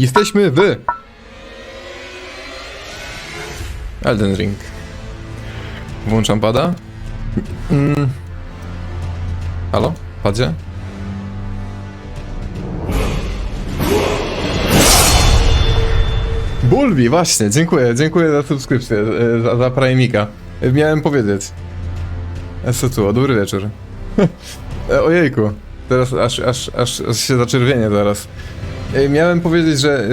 Jesteśmy w... Elden Ring. Włączam pada. Mm. Halo? Padzie? Bulbi, właśnie, dziękuję, dziękuję za subskrypcję, e, za, za Prime'ika. Miałem powiedzieć. Esetuo, dobry wieczór. E, Ojejku, teraz aż, aż, aż, aż się zaczerwienię zaraz. E, Miałem powiedzieć, że e,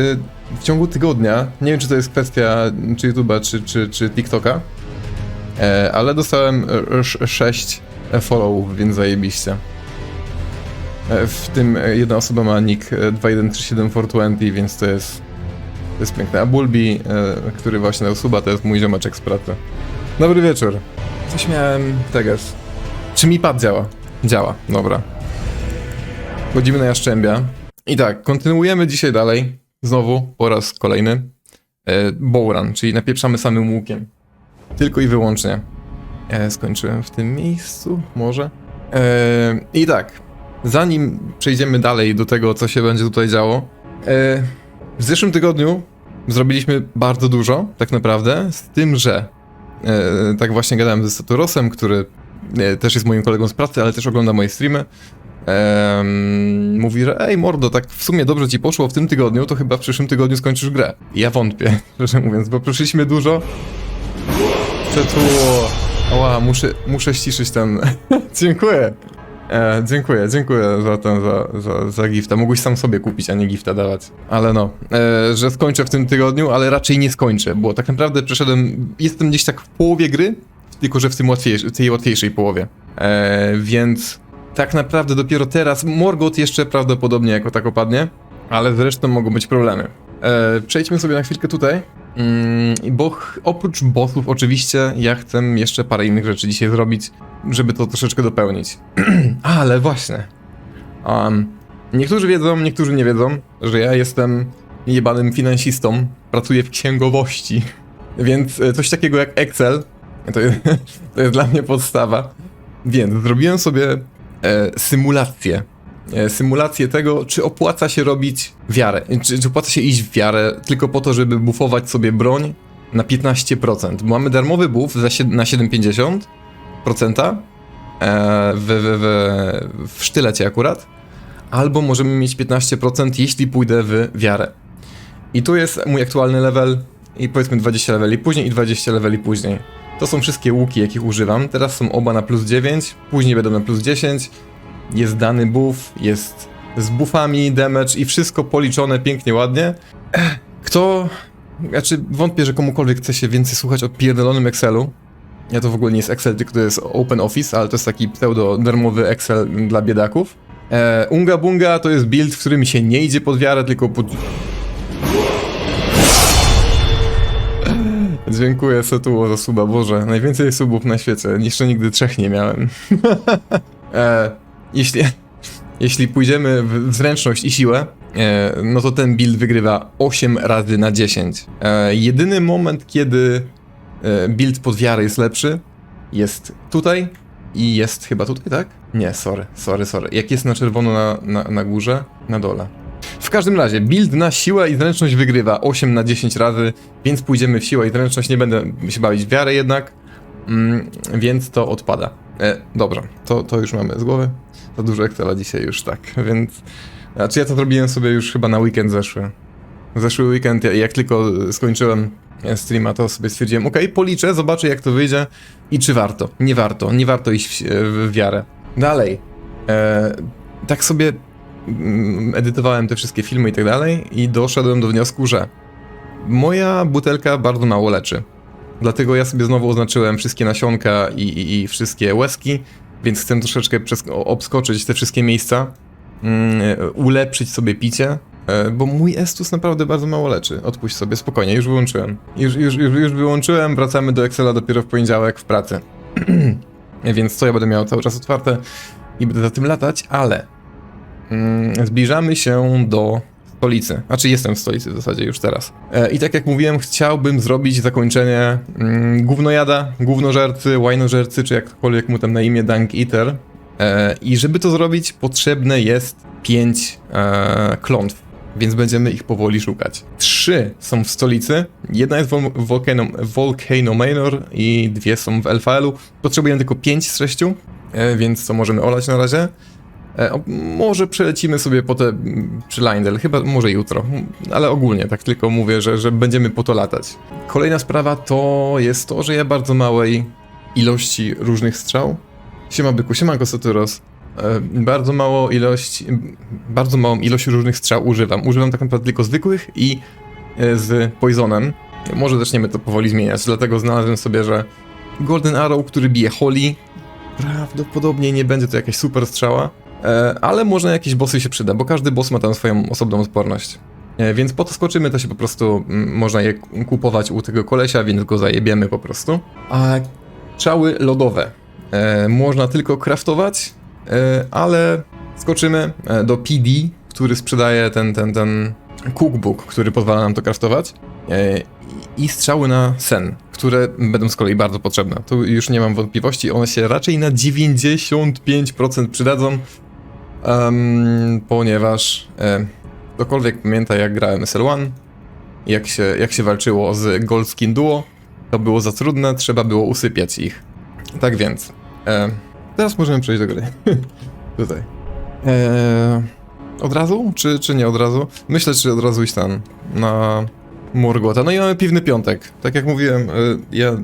w ciągu tygodnia, nie wiem czy to jest kwestia czy YouTube'a, czy, czy, czy TikToka, e, ale dostałem 6 followów, więc zajebiście. W tym jedna osoba ma nick e, 2137420, więc to jest, to jest piękne. A Bulbi, który właśnie dał suba, to jest mój ziomeczek z pracy. Dobry wieczór. Coś miałem... Teges. Czy mi pad działa? Działa, dobra. Chodzimy na Jaszczębia. I tak, kontynuujemy dzisiaj dalej. Znowu, po raz kolejny. E, czyli napieprzamy samym łukiem. Tylko i wyłącznie. E, skończyłem w tym miejscu, może? E, I tak, zanim przejdziemy dalej do tego, co się będzie tutaj działo. E, w zeszłym tygodniu zrobiliśmy bardzo dużo, tak naprawdę, z tym, że e, tak właśnie gadałem ze Saturosem, który e, też jest moim kolegą z pracy, ale też ogląda moje streamy. Mówi, że ej mordo, tak w sumie dobrze ci poszło w tym tygodniu, to chyba w przyszłym tygodniu skończysz grę. Ja wątpię, szczerze mówiąc, bo przeszliśmy dużo. Co tu... Ła, muszę, muszę ściszyć ten... dziękuję. E, dziękuję, dziękuję za ten, za, za, za gifta. Mógłbyś sam sobie kupić, a nie gifta dawać. Ale no, e, że skończę w tym tygodniu, ale raczej nie skończę, bo tak naprawdę przeszedłem, jestem gdzieś tak w połowie gry, tylko że w tym łatwiejszej, tej łatwiejszej połowie. E, więc tak naprawdę dopiero teraz, Morgoth jeszcze prawdopodobnie jako tak opadnie, ale zresztą mogą być problemy. E, przejdźmy sobie na chwilkę tutaj. Mm, bo oprócz bossów oczywiście ja chcę jeszcze parę innych rzeczy dzisiaj zrobić, żeby to troszeczkę dopełnić. Ale właśnie. Um, niektórzy wiedzą, niektórzy nie wiedzą, że ja jestem jebanym finansistą, pracuję w księgowości, więc e, coś takiego jak Excel to jest, to jest dla mnie podstawa. Więc zrobiłem sobie symulację. E, symulację tego, czy opłaca się robić wiarę, czy, czy opłaca się iść w wiarę tylko po to, żeby bufować sobie broń na 15%. Mamy darmowy buff na 7,50% e, w, w, w, w sztylecie akurat, albo możemy mieć 15% jeśli pójdę w wiarę. I tu jest mój aktualny level i powiedzmy 20 leveli później i 20 leveli później. To są wszystkie łuki, jakich używam. Teraz są oba na plus 9, później będą na plus 10. Jest dany buff, jest z buffami, damage i wszystko policzone pięknie, ładnie. Kto... Znaczy, wątpię, że komukolwiek chce się więcej słuchać o pierdolonym Excelu. Ja to w ogóle nie jest Excel, tylko to jest Open Office, ale to jest taki pseudo-darmowy Excel dla biedaków. E, Unga Bunga to jest build, w którym się nie idzie pod wiarę, tylko pod... Dziękuję Setuło za suba, Boże. Najwięcej subów na świecie. Jeszcze nigdy trzech nie miałem. e, jeśli, jeśli pójdziemy w zręczność i siłę, e, no to ten build wygrywa 8 razy na 10. E, jedyny moment, kiedy e, build pod wiarę jest lepszy, jest tutaj i jest chyba tutaj, tak? Nie, sorry, sorry, sorry. Jak jest na czerwono na, na, na górze, na dole. W każdym razie, build na siłę i zręczność wygrywa 8 na 10 razy, więc pójdziemy w siłę i zręczność, nie będę się bawić w wiarę jednak, mm, więc to odpada. E, to, to już mamy z głowy. Za dużo Excela dzisiaj już tak, więc... Znaczy ja to zrobiłem sobie już chyba na weekend zeszły. Zeszły weekend, ja- jak tylko skończyłem streama, to sobie stwierdziłem, ok, policzę, zobaczę jak to wyjdzie i czy warto. Nie warto, nie warto iść w, w wiarę. Dalej. E, tak sobie edytowałem te wszystkie filmy i tak dalej i doszedłem do wniosku, że moja butelka bardzo mało leczy. Dlatego ja sobie znowu oznaczyłem wszystkie nasionka i, i, i wszystkie łezki, więc chcę troszeczkę obskoczyć te wszystkie miejsca, mm, ulepszyć sobie picie, e, bo mój Estus naprawdę bardzo mało leczy. Odpuść sobie, spokojnie, już wyłączyłem. Już, już, już, już wyłączyłem, wracamy do Excela dopiero w poniedziałek w pracy. więc to ja będę miał cały czas otwarte i będę za tym latać, ale mm, zbliżamy się do stolicy. Znaczy jestem w stolicy w zasadzie już teraz. E, I tak jak mówiłem, chciałbym zrobić zakończenie mm, gównojada, głównożercy, łajnożercy, czy jakkolwiek mu tam na imię Dunk Eater. E, I żeby to zrobić, potrzebne jest pięć e, klątw. więc będziemy ich powoli szukać. Trzy są w stolicy, jedna jest w Vol- Volcano, Volcano Manor i dwie są w Elfaelu. Potrzebujemy tylko pięć z sześciu, e, więc to możemy olać na razie. E, może przelecimy sobie po te przy Lindel, chyba może jutro, ale ogólnie tak tylko mówię, że, że będziemy po to latać. Kolejna sprawa to jest to, że ja bardzo małej ilości różnych strzał. Siema byku, siema Kosotyros. E, bardzo mało ilość, bardzo małą ilość różnych strzał używam. Używam tak naprawdę tylko zwykłych i e, z Poisonem. Może zaczniemy to powoli zmieniać, dlatego znalazłem sobie, że Golden Arrow, który bije Holly, prawdopodobnie nie będzie to jakaś super strzała, ale może na jakieś bossy się przyda, bo każdy boss ma tam swoją osobną odporność. E, Więc po to skoczymy, to się po prostu mm, można je kupować u tego kolesia, więc go zajebiemy po prostu. A strzały lodowe e, można tylko craftować, e, ale skoczymy e, do PD, który sprzedaje ten, ten, ten cookbook, który pozwala nam to craftować. E, I strzały na sen, które będą z kolei bardzo potrzebne. Tu już nie mam wątpliwości, one się raczej na 95% przydadzą, em, ponieważ e, ktokolwiek pamięta jak grałem SL1, jak się, jak się walczyło z Goldskin Duo, to było za trudne, trzeba było usypiać ich. Tak więc, e, teraz możemy przejść do gry. Tutaj. E, od razu? Czy, czy nie od razu? Myślę, czy od razu iść tam, na Morgota. No i mamy piwny piątek. Tak jak mówiłem, e, ja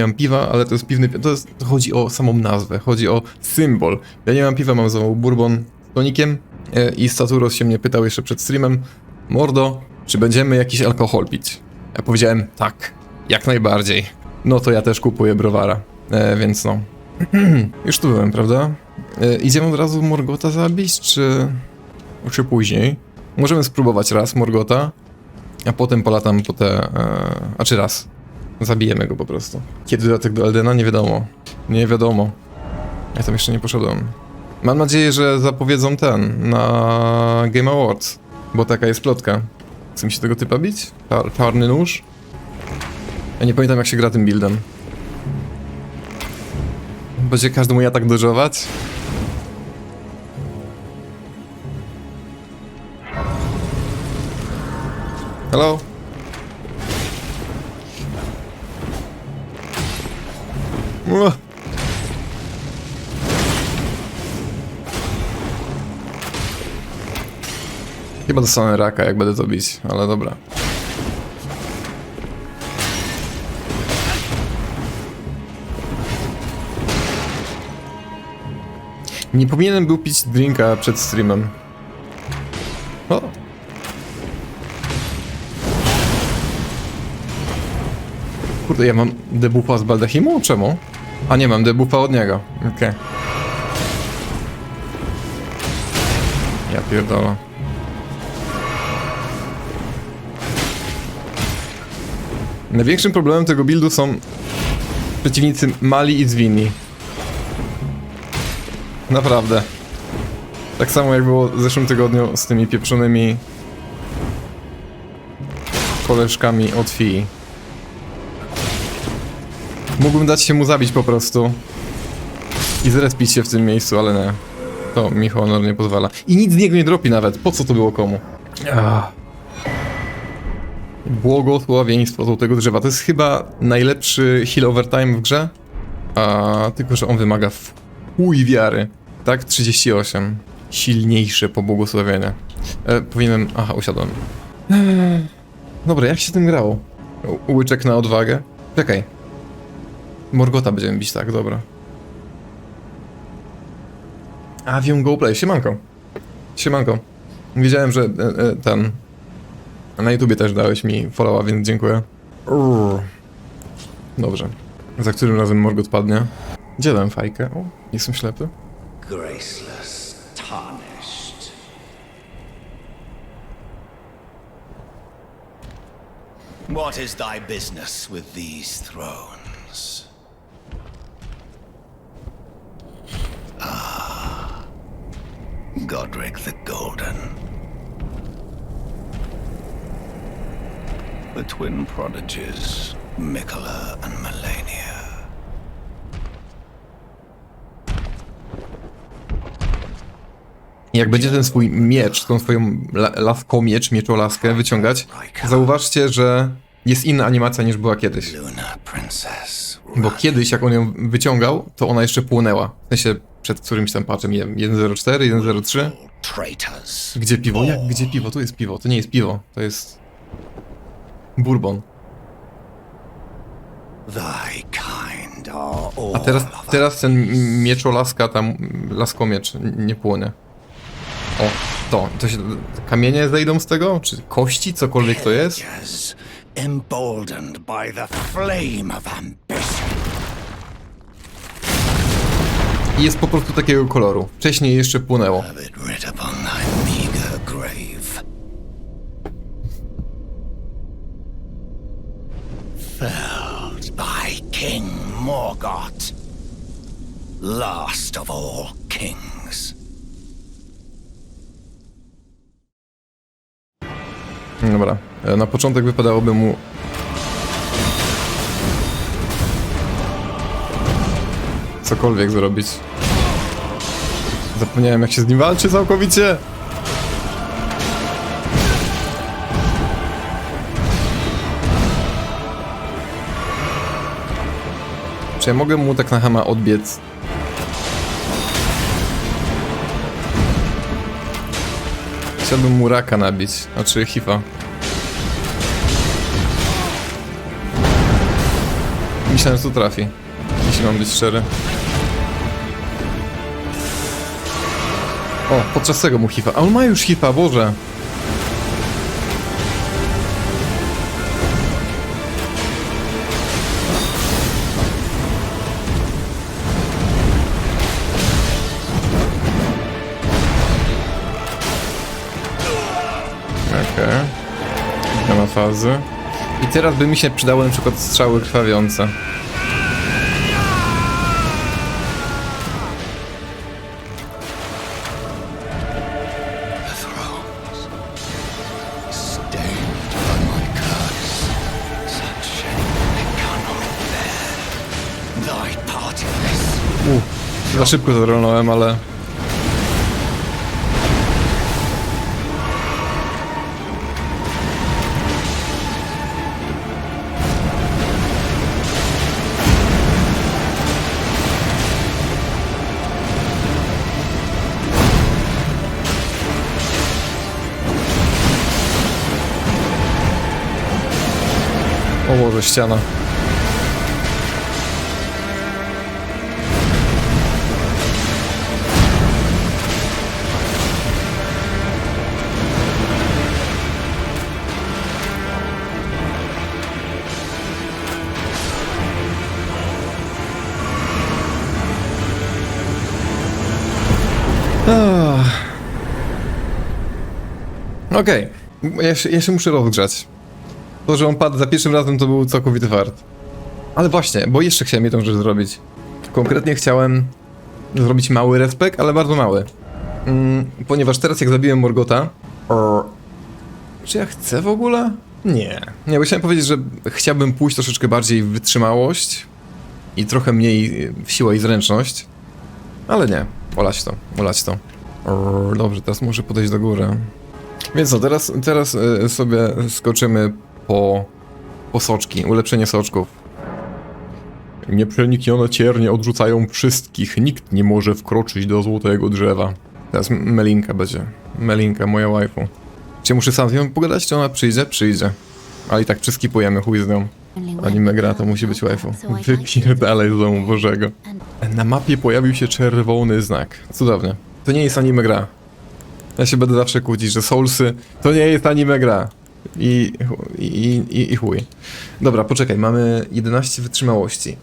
mam piwa, ale to jest piwny piątek. To, to chodzi o samą nazwę, chodzi o symbol. Ja nie mam piwa, mam znowu bourbon tonikiem e, i Staturos się mnie pytał jeszcze przed streamem, Mordo, czy będziemy jakiś alkohol pić? Ja powiedziałem, tak, jak najbardziej. No to ja też kupuję browara, e, więc no. Już tu byłem, prawda? E, idziemy od razu Morgota zabić, czy... czy później? Możemy spróbować raz Morgota, a potem polatam po te... E, a czy raz. Zabijemy go po prostu. Kiedy dodatek do Eldena? Nie wiadomo. Nie wiadomo. Ja tam jeszcze nie poszedłem. Mam nadzieję, że zapowiedzą ten na Game Awards, bo taka jest plotka. Chce mi się tego typa bić? Czar- Czarny nóż? Ja nie pamiętam jak się gra tym buildem. Będzie każdy mój atak dodżować? Hello? Chyba dostanę raka, jak będę to bić, ale dobra. Nie powinienem był pić drinka przed streamem. O. Kurde, ja mam debuffa z Baldachimu? Czemu? A nie, mam debuffa od niego. Okej. Ja pierdolę. Największym problemem tego buildu są przeciwnicy mali i zwinni. Naprawdę. Tak samo jak było w zeszłym tygodniu z tymi pieprzonymi koleżkami od Fii. Mógłbym dać się mu zabić po prostu. I zrespić się w tym miejscu, ale nie. To mi honor nie pozwala. I nic z niego nie dropi nawet. Po co to było komu? Ach. Błogosławieństwo złotego drzewa. To jest chyba najlepszy heal overtime w grze. A tylko, że on wymaga w chuj wiary. Tak? 38. Silniejsze pobłogosławienie. E, powinienem... Aha, usiadłem. Eee, Dobra, jak się tym grało? Łyczek na odwagę? Czekaj. Morgota będziemy bić, tak, dobra. Avion Go Play, siemanko. Siemanko. Wiedziałem, że e, e, ten... Na YouTubie też dałeś mi followa, więc dziękuję. Urr. Dobrze. Za którym razem Morgot padnie? Gdzie dałem fajkę? O, jestem ślepy. graceless, tarnished. What is thy business with these thrones? Ah, Godric the Golden. The twin prodigies, Mikola and Melania. Jak będzie ten swój miecz, tą swoją la laskomiecz, mieczolaskę wyciągać, zauważcie, że jest inna animacja niż była kiedyś. Bo kiedyś, jak on ją wyciągał, to ona jeszcze płonęła. W sensie przed którymś tam patchem, nie wiem, 1.04, 1.03. Traitors. Gdzie piwo? Jak gdzie piwo? Tu jest piwo. To nie jest piwo, to jest... Bourbon. A teraz, teraz ten mieczolaska, tam laskomiecz nie płonie. O, to, to się, kamienie zejdą z tego? Czy kości, cokolwiek to jest? Emboldened by the flame of ambition. I jest po prostu takiego koloru. Wcześniej jeszcze płonęło. Morgoth, last of all kings. Dobra, e, na początek wypadałoby mu... Cokolwiek zrobić. Zapomniałem jak się z nim walczy całkowicie! Czy ja mogę mu tak na hama odbiec? Chciałbym mu raka nabić, znaczy hifa. Myślałem, że to trafi. Jeśli mam być szczery. O, podczas tego mu hifa. A on ma już hifa, Boże! Fazy. I teraz by mi się przydały na przykład strzały krwawiące. The thrones, stained by my O Boże, ściana. Okej, ja, się, ja się muszę rozgrzać. To, że on padł za pierwszym razem, to był całkowity fart. Ale właśnie, bo jeszcze chciałem jedną rzecz zrobić. Konkretnie chciałem zrobić mały respekt, ale bardzo mały. Mm, ponieważ teraz jak zabiłem Morgota... O, czy ja chcę w ogóle? Nie. Nie, bo chciałem powiedzieć, że chciałbym pójść troszeczkę bardziej w wytrzymałość i trochę mniej w siłę i zręczność. Ale nie, olać to, olać to. O, dobrze, teraz muszę podejść do góry. Więc no, teraz, teraz y, sobie skoczymy po, po soczki, ulepszenie soczków. Nieprzeniknione ciernie odrzucają wszystkich, nikt nie może wkroczyć do złotego drzewa. Teraz Melinka będzie. Melinka, moja waifu. Czy muszę sam z nią pogadać, czy ona przyjdzie? Przyjdzie. Ale i tak przyskipujemy, chuj z nią. Anime gra, to musi być waifu. Wypierdalaj z domu Bożego. Na mapie pojawił się czerwony znak. Cudownie. To nie jest anime gra. Ja się będę zawsze kłócić, że Soulsy to nie jest anime gra. I, i, i, i chuj. Dobra, poczekaj, mamy 11 wytrzymałości.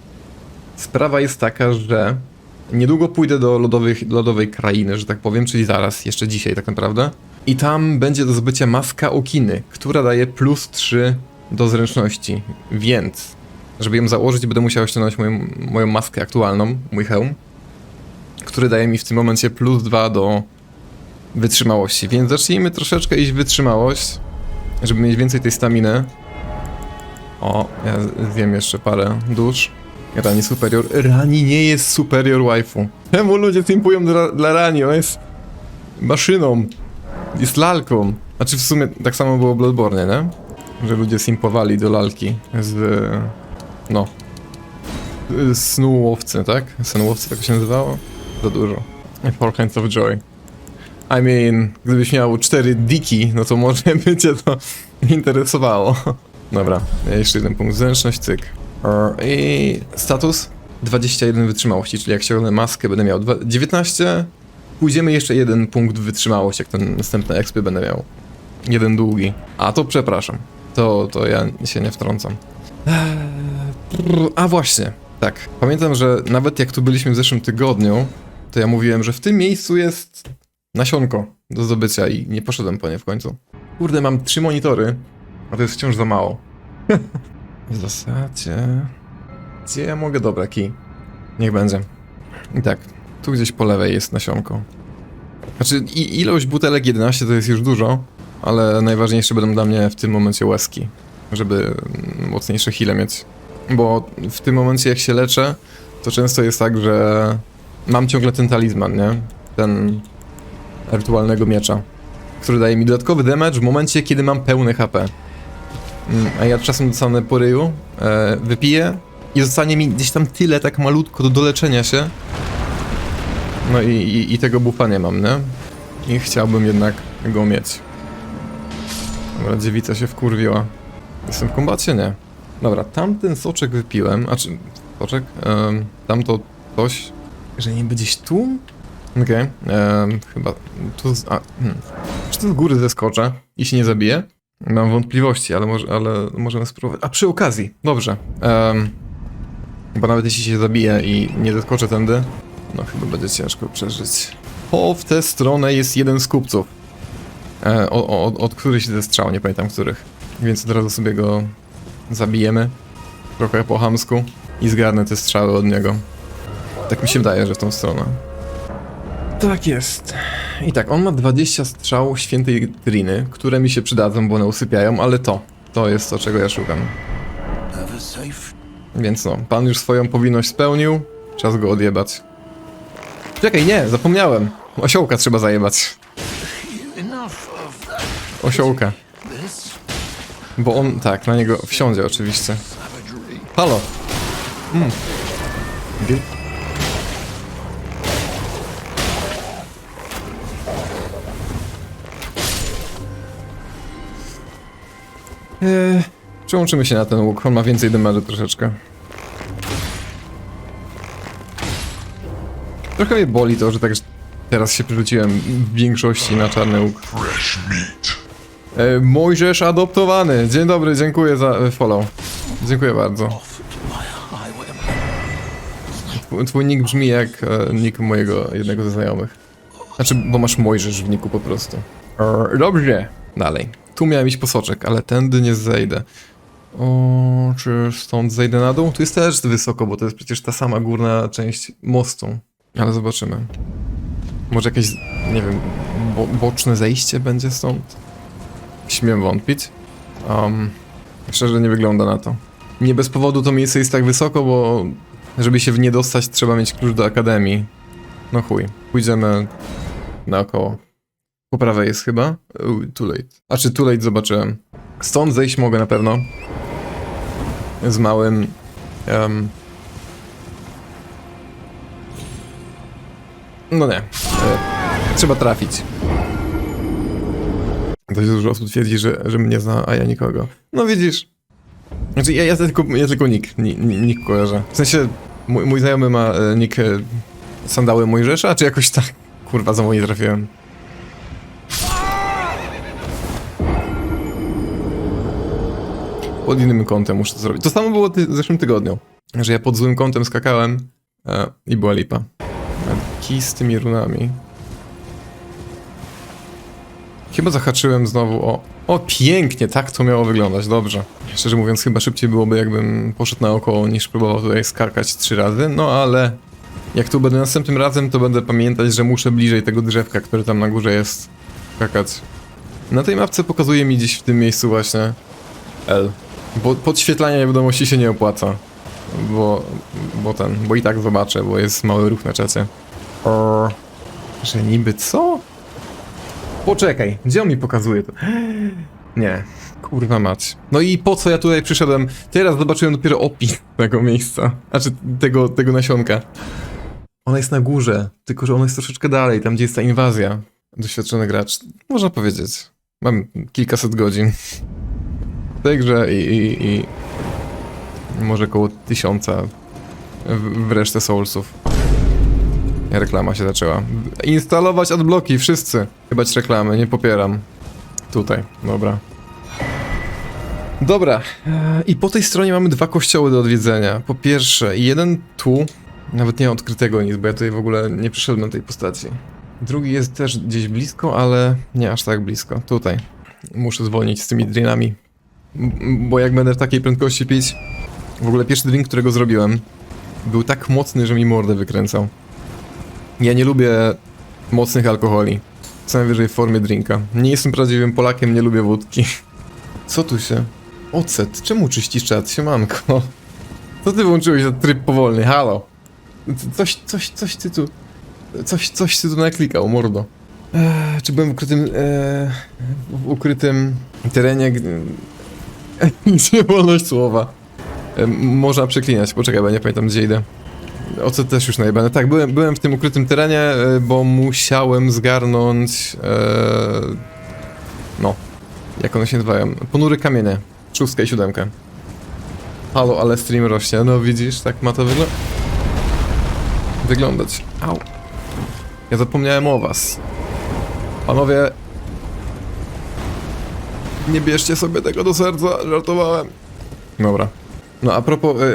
Sprawa jest taka, że niedługo pójdę do lodowych, lodowej krainy, że tak powiem, czyli zaraz, jeszcze dzisiaj tak naprawdę. I tam będzie do zbycia maska Okiny, która daje plus 3 do zręczności. Więc, żeby ją założyć, będę musiał ściągnąć moją, moją maskę aktualną, mój hełm, który daje mi w tym momencie plus 2 do wytrzymałości. Więc zacznijmy troszeczkę iść wytrzymałość, żeby mieć więcej tej staminy. O, ja zjem jeszcze parę dusz. Rani superior. Rani nie jest superior waifu. Czemu ludzie simpują dla, dla Rani? Ona jest maszyną. Jest lalką. Znaczy w sumie tak samo było Bloodborne, nie? Że ludzie simpowali do lalki z... no... z snu łowcy, tak? Sen łowcy tak się nazywało? Za dużo. Four Kinds of Joy. I mean, gdybyś miał cztery diki, no to może by cię to interesowało. Dobra, jeszcze jeden punkt. Zręczność, cyk. E, I status 21 wytrzymałości, czyli jak ściągnę maskę będę miał dwa- 19. Pójdziemy jeszcze jeden punkt wytrzymałości, jak ten następny expy będę miał. Jeden długi. A to przepraszam. To, to ja się nie wtrącam. Eee, A właśnie, tak. Pamiętam, że nawet jak tu byliśmy w zeszłym tygodniu, to ja mówiłem, że w tym miejscu jest nasionko do zdobycia i nie poszedłem po nie w końcu. Kurde, mam trzy monitory, a to jest wciąż za mało. w zasadzie... Gdzie ja mogę? Dobra, kij. Niech będzie. I tak, tu gdzieś po lewej jest nasionko. Znaczy, i, ilość butelek 11 to jest już dużo, ale najważniejsze będą dla mnie w tym momencie łezki, żeby mocniejsze heale mieć. Bo w tym momencie jak się leczę, to często jest tak, że mam ciągle ten talizman, nie? Ten rytualnego miecza, który daje mi dodatkowy damage w momencie, kiedy mam pełne HP. Mm, A ja czasem dostanę po ryju, e, wypiję i zostanie mi gdzieś tam tyle, tak malutko do doleczenia się. No i, i, i tego bufa nie mam, nie? I chciałbym jednak go mieć. Dobra, dziewica się wkurwiła. Jestem w kombacie? Nie. Dobra, tamten soczek wypiłem, a czy... Soczek? Um, tamto coś... Że nie gdzieś tu? Okej, em, chyba tu... Z, a, hmm. Czy tu z góry zeskoczę i się nie zabiję? Mam wątpliwości, ale, może, ale możemy spróbować. A przy okazji, dobrze. em, bo nawet jeśli się zabiję i nie zeskoczę tędy, no chyba będzie ciężko przeżyć. O, w tę stronę jest jeden z kupców. E, o, o, od, od któryś ze strzał, nie pamiętam których. Więc od razu sobie go zabijemy. Trochę po chamsku. I zgarnę te strzały od niego. Tak mi się wydaje, że w tą stronę. Tak jest. I tak, on ma 20 strzał świętej Triny, które mi się przydadzą, bo one usypiają, ale to, to jest to, czego ja szukam. Więc no, pan już swoją powinność spełnił, czas go odjebać. Czekaj, nie, zapomniałem. Osiołka trzeba zajebać. Osiołka. Bo on, tak, na niego wsiądzie oczywiście. Halo. Mm. Wie- Eee, przełączymy się na ten łuk, on ma więcej damage'u troszeczkę. Trochę mnie boli to, że tak teraz się przerzuciłem w większości na czarny łuk. E, Mojżesz adoptowany. Dzień dobry, dziękuję za e, follow. Dziękuję bardzo. Twój, nick brzmi jak e, nick mojego jednego ze znajomych. Znaczy, bo masz Mojżesz w niku po prostu. E, dobrze. Dalej. Tu miałem iść posoczek, ale tędy nie zejdę. O, czy stąd zejdę na dół? Tu jest też wysoko, bo to jest przecież ta sama górna część mostu. Ale zobaczymy. Może jakieś, nie wiem, bo, boczne zejście będzie stąd? Śmiem wątpić. Um, szczerze nie wygląda na to. Nie bez powodu to miejsce jest tak wysoko, bo żeby się w nie dostać, trzeba mieć klucz do akademii. No chuj, pójdziemy naokoło. Po prawej jest chyba? Too late. A czy too late zobaczyłem. Stąd zejść mogę na pewno. Z małym... em, no nie. E, trzeba trafić. Dość dużo osób twierdzi, że, że mnie zna, a ja nikogo. No widzisz. Znaczy ja, ja tylko, ja tylko nick, ni, ni, nick kojarzę. W sensie mój, mój znajomy ma e, nick e, sandały Mojżesza, czy jakoś tak? Kurwa, znowu nie trafiłem. Pod innym kątem muszę to zrobić. To samo było w zeszłym tygodniu. Że ja pod złym kątem skakałem e, i była lipa. A z tymi runami. Chyba zahaczyłem znowu o... O, pięknie, tak to miało wyglądać, dobrze. Szczerze mówiąc, chyba szybciej byłoby, jakbym poszedł naokoło, niż próbował tutaj skakać trzy razy, no ale... Jak tu będę następnym razem, to będę pamiętać, że muszę bliżej tego drzewka, które tam na górze jest, skakać. Na tej mapce pokazuje mi gdzieś w tym miejscu właśnie L. Bo podświetlanie wiadomości się nie opłaca. Bo, bo ten, bo i tak zobaczę, bo jest mały ruch na czacie. Że niby co? Poczekaj, gdzie on mi pokazuje to? Nie, kurwa mać. No i po co ja tutaj przyszedłem? Teraz zobaczyłem dopiero opis tego miejsca. Znaczy, tego, tego nasionka. Ona jest na górze, tylko że ona jest troszeczkę dalej, tam gdzie jest ta inwazja. Doświadczony gracz, można powiedzieć. Mam kilkaset godzin tej grze i, i, i może około tysiąca w, resztę Soulsów. Reklama się zaczęła. Instalować adblocki, wszyscy. Chyba reklamy, nie popieram. Tutaj, dobra. Dobra, eee, i po tej stronie mamy dwa kościoły do odwiedzenia. Po pierwsze, jeden tu, nawet nie odkrytego nic, bo ja tutaj w ogóle nie przyszedłem tej postaci. Drugi jest też gdzieś blisko, ale nie aż tak blisko. Tutaj. Muszę zwolnić z tymi drinami, bo jak będę w takiej prędkości pić... W ogóle pierwszy drink, którego zrobiłem, był tak mocny, że mi mordę wykręcał. Ja nie lubię mocnych alkoholi. Co najwyżej w formie drinka. Nie jestem prawdziwym Polakiem, nie lubię wódki. Co tu się? Ocet, czemu czyścisz czat? Siemanko. Co ty włączyłeś na tryb powolny? Halo. Coś, coś, coś ty tu... Coś, coś ty tu naklikał, mordo. Eee, czy byłem w ukrytym... Eee, w ukrytym terenie, gdzie... wolność słowa. Można przeklinać, poczekaj, bo nie pamiętam gdzie idę. Ocet też już najebane. Tak, byłem, byłem w tym ukrytym terenie, e, bo musiałem zgarnąć... E, no, jak one się nazywają? Ponury kamienie. Szóstka i siódemkę. Halo, ale stream rośnie. No widzisz, tak ma to wygl wyglądać. Au. Ja zapomniałem o was. Panowie... Nie bierzcie sobie tego do serca, żartowałem. Dobra. No a propos, e,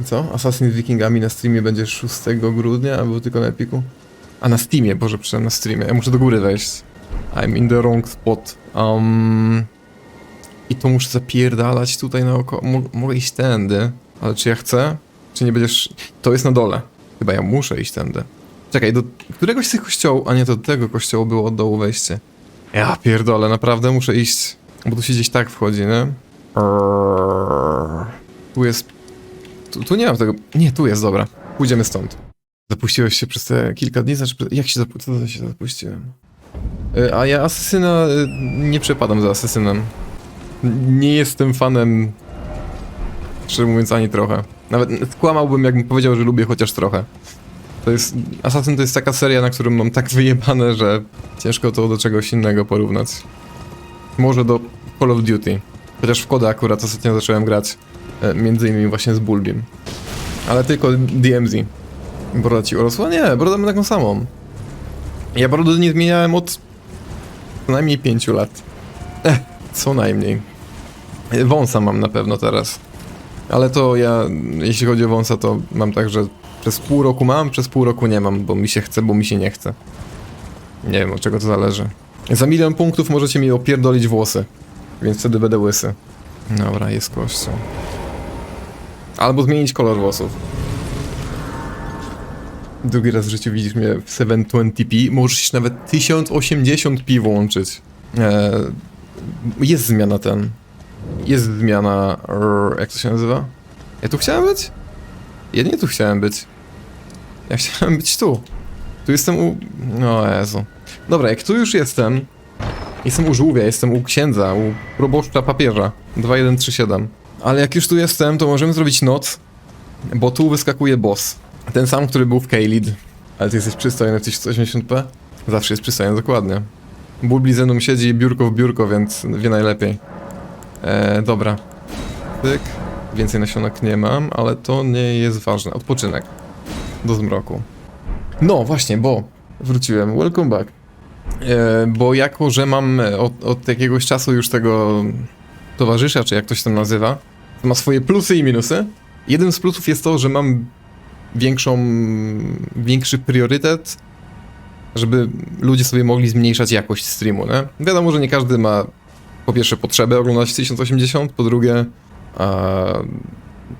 e, co? Assassin's Wikingami na streamie będzie 6 grudnia, albo tylko na Epiku? A na Steamie, Boże, przepraszam, na streamie. Ja muszę do góry wejść. I'm in the wrong spot. Um, I to muszę zapierdalać tutaj naokoło. Mo mogę iść tędy, ale czy ja chcę? Czy nie będziesz... To jest na dole. Chyba ja muszę iść tędy. Czekaj, do któregoś z tych kościołów... A nie, to do tego kościołu było od dołu wejście. Ja pierdolę, naprawdę muszę iść. Bo tu się gdzieś tak wchodzi, nie? Tu jest... Tu, tu nie mam tego... Nie, tu jest, dobra. Pójdziemy stąd. Zapuściłeś się przez te kilka dni? Znaczy, jak się, zapu... co się zapuściłem? Y, A ja asesyna... y, Nie przepadam za asesynem. Nie jestem fanem... Szczerze mówiąc, ani trochę. Nawet skłamałbym, jakbym powiedział, że lubię chociaż trochę. To jest... Assassin to jest taka seria, na którą mam tak wyjebane, że ciężko to do czegoś innego porównać. Może do Call of Duty. Chociaż w akurat ostatnio zacząłem grać. e, Między innymi właśnie z Bulbim. Ale tylko DMZ. Broda ci urosła? Nie, brodę mam taką samą. Ja brody nie zmieniałem od co najmniej 5 lat. Eh, co najmniej. Wąsa mam na pewno teraz. Ale to ja, jeśli chodzi o wąsa, to mam tak, że przez pół roku mam, przez pół roku nie mam, bo mi się chce, bo mi się nie chce. Nie wiem, od czego to zależy. Za milion punktów możecie mi opierdolić włosy, więc wtedy będę łysy. Dobra, jest kością. Albo zmienić kolor włosów. Drugi raz w życiu widzisz mnie w 720p. Możesz nawet 1080p włączyć. Eee, jest zmiana ten. Jest zmiana. rrr, Jak to się nazywa? Ja tu chciałem być? Ja nie tu chciałem być. Ja chciałem być tu. Tu jestem u. No Jezu. Dobra, jak tu już jestem. Jestem u żółwia, jestem u księdza, u proboszcza papieża. 2137. Ale jak już tu jestem, to możemy zrobić noc. Bo tu wyskakuje boss. Ten sam, który był w K-Lead. Ale ty jesteś przystojny w 1080p? Zawsze jest przystojny, dokładnie. Bulbli ze mną siedzi biurko w biurko, więc wie najlepiej. E, dobra. Tyk. Więcej nasionek nie mam, ale to nie jest ważne. Odpoczynek. Do zmroku. No właśnie, bo wróciłem. Welcome back. E, bo jako, że mam e, od, od jakiegoś czasu już tego towarzysza, czy jak to się tam nazywa, to ma swoje plusy i minusy. Jeden z plusów jest to, że mam większą, większy priorytet, żeby ludzie sobie mogli zmniejszać jakość streamu, nie? Wiadomo, że nie każdy ma po pierwsze potrzebę oglądać 1080, po drugie a,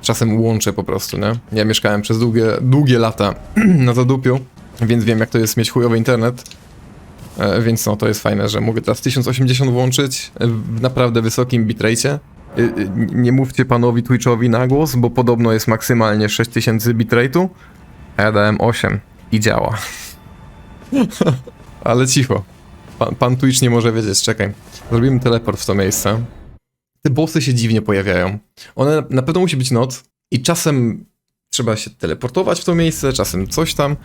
czasem łączę po prostu, nie? Ja mieszkałem przez długie, długie lata na zadupiu, więc wiem jak to jest mieć chujowy internet. E, Więc no, to jest fajne, że mogę teraz 1080 włączyć e, w naprawdę wysokim bitrate'cie. E, Nie mówcie panowi Twitchowi na głos, bo podobno jest maksymalnie 6000 bitrate'u, a ja dałem 8 i działa. Ale cicho. Pan, pan Twitch nie może wiedzieć, czekaj. Zrobimy teleport w to miejsce. Te bossy się dziwnie pojawiają. One na pewno musi być noc i czasem trzeba się teleportować w to miejsce, czasem coś tam.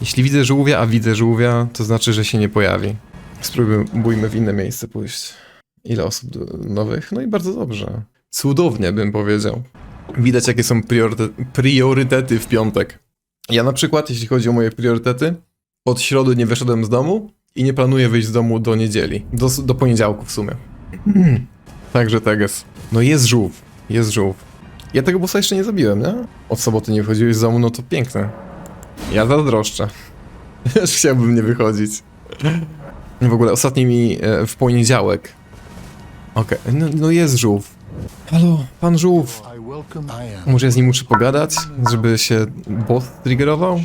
Jeśli widzę żółwia, a widzę żółwia, to znaczy, że się nie pojawi. Spróbujmy w inne miejsce pójść. Ile osób nowych? No i bardzo dobrze. Cudownie bym powiedział. Widać, jakie są prioryte- priorytety w piątek. Ja na przykład, jeśli chodzi o moje priorytety, od środy nie wyszedłem z domu i nie planuję wyjść z domu do niedzieli. Do, do poniedziałku w sumie. Także tak jest. No jest żółw. Jest żółw. Ja tego bossa jeszcze nie zabiłem, nie? Od soboty nie wychodziłeś z domu, no to piękne. Ja zazdroszczę. Też chciałbym nie wychodzić. W ogóle ostatni mi e, w poniedziałek. Okej, no, no jest żółw. Halo, pan żółw. Może ja z nim muszę pogadać, żeby się boss triggerował?